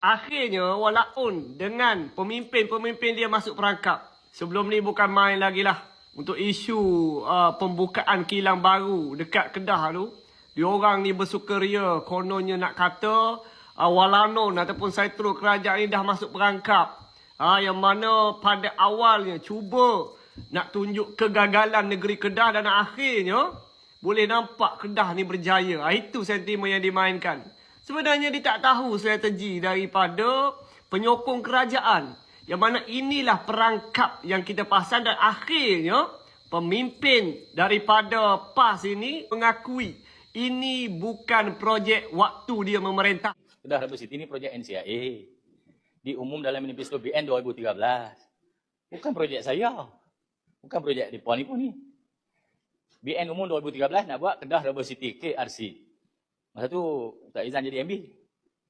Akhirnya walaupun dengan pemimpin-pemimpin dia masuk perangkap. Sebelum ni bukan main lagi lah. Untuk isu uh, pembukaan kilang baru dekat Kedah tu. Diorang ni bersukaria kononnya nak kata uh, Walanon ataupun Saitro kerajaan ni dah masuk perangkap. Ha, yang mana pada awalnya cuba nak tunjuk kegagalan negeri Kedah dan akhirnya boleh nampak Kedah ni berjaya. Ha, itu sentimen yang dimainkan. Sebenarnya dia tak tahu strategi daripada penyokong kerajaan. Yang mana inilah perangkap yang kita pasang dan akhirnya pemimpin daripada PAS ini mengakui ini bukan projek waktu dia memerintah. Kedah Rubber City ni projek NCIA. Diumum dalam Manifesto BN 2013. Bukan projek saya. Bukan projek Depa ni pun ni. BN umum 2013 nak buat Kedah Rubber City KRC. Masa tu tak izin jadi MB.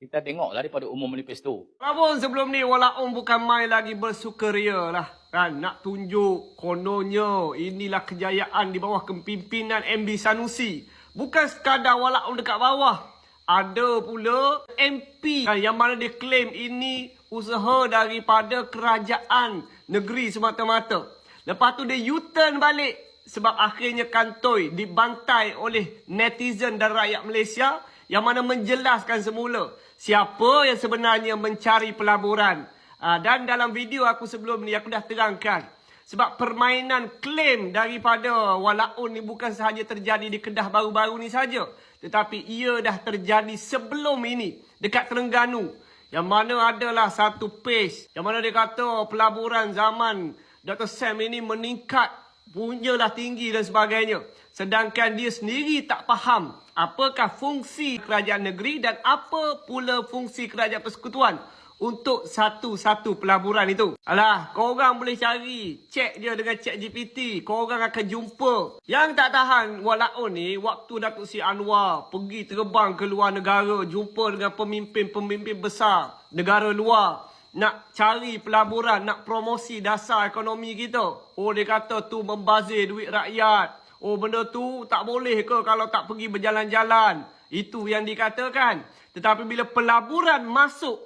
Kita tengoklah daripada umum manifesto. Walaupun sebelum ni walaupun bukan main lagi bersukaria lah. Kan? Nak tunjuk kononnya inilah kejayaan di bawah kepimpinan MB Sanusi. Bukan sekadar walaupun dekat bawah. Ada pula MP kan, yang mana dia claim ini usaha daripada kerajaan negeri semata-mata. Lepas tu dia U-turn balik sebab akhirnya kantoi dibantai oleh netizen dan rakyat Malaysia yang mana menjelaskan semula siapa yang sebenarnya mencari pelaburan. Ah, dan dalam video aku sebelum ni aku dah terangkan sebab permainan klaim daripada Walaun ni bukan sahaja terjadi di Kedah baru-baru ni saja tetapi ia dah terjadi sebelum ini dekat Terengganu yang mana adalah satu page yang mana dia kata pelaburan zaman Dr. Sam ini meningkat punyalah tinggi dan sebagainya. Sedangkan dia sendiri tak faham apakah fungsi kerajaan negeri dan apa pula fungsi kerajaan persekutuan untuk satu-satu pelaburan itu. Alah, korang boleh cari. Cek je dengan cek GPT. Korang akan jumpa. Yang tak tahan walaun ni, waktu Datuk Si Anwar pergi terbang ke luar negara, jumpa dengan pemimpin-pemimpin besar negara luar nak cari pelaburan, nak promosi dasar ekonomi kita. Oh, dia kata tu membazir duit rakyat. Oh, benda tu tak boleh ke kalau tak pergi berjalan-jalan. Itu yang dikatakan. Tetapi bila pelaburan masuk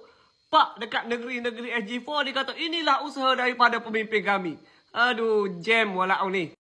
pak dekat negeri-negeri SG4, dia kata inilah usaha daripada pemimpin kami. Aduh, jam walau ni.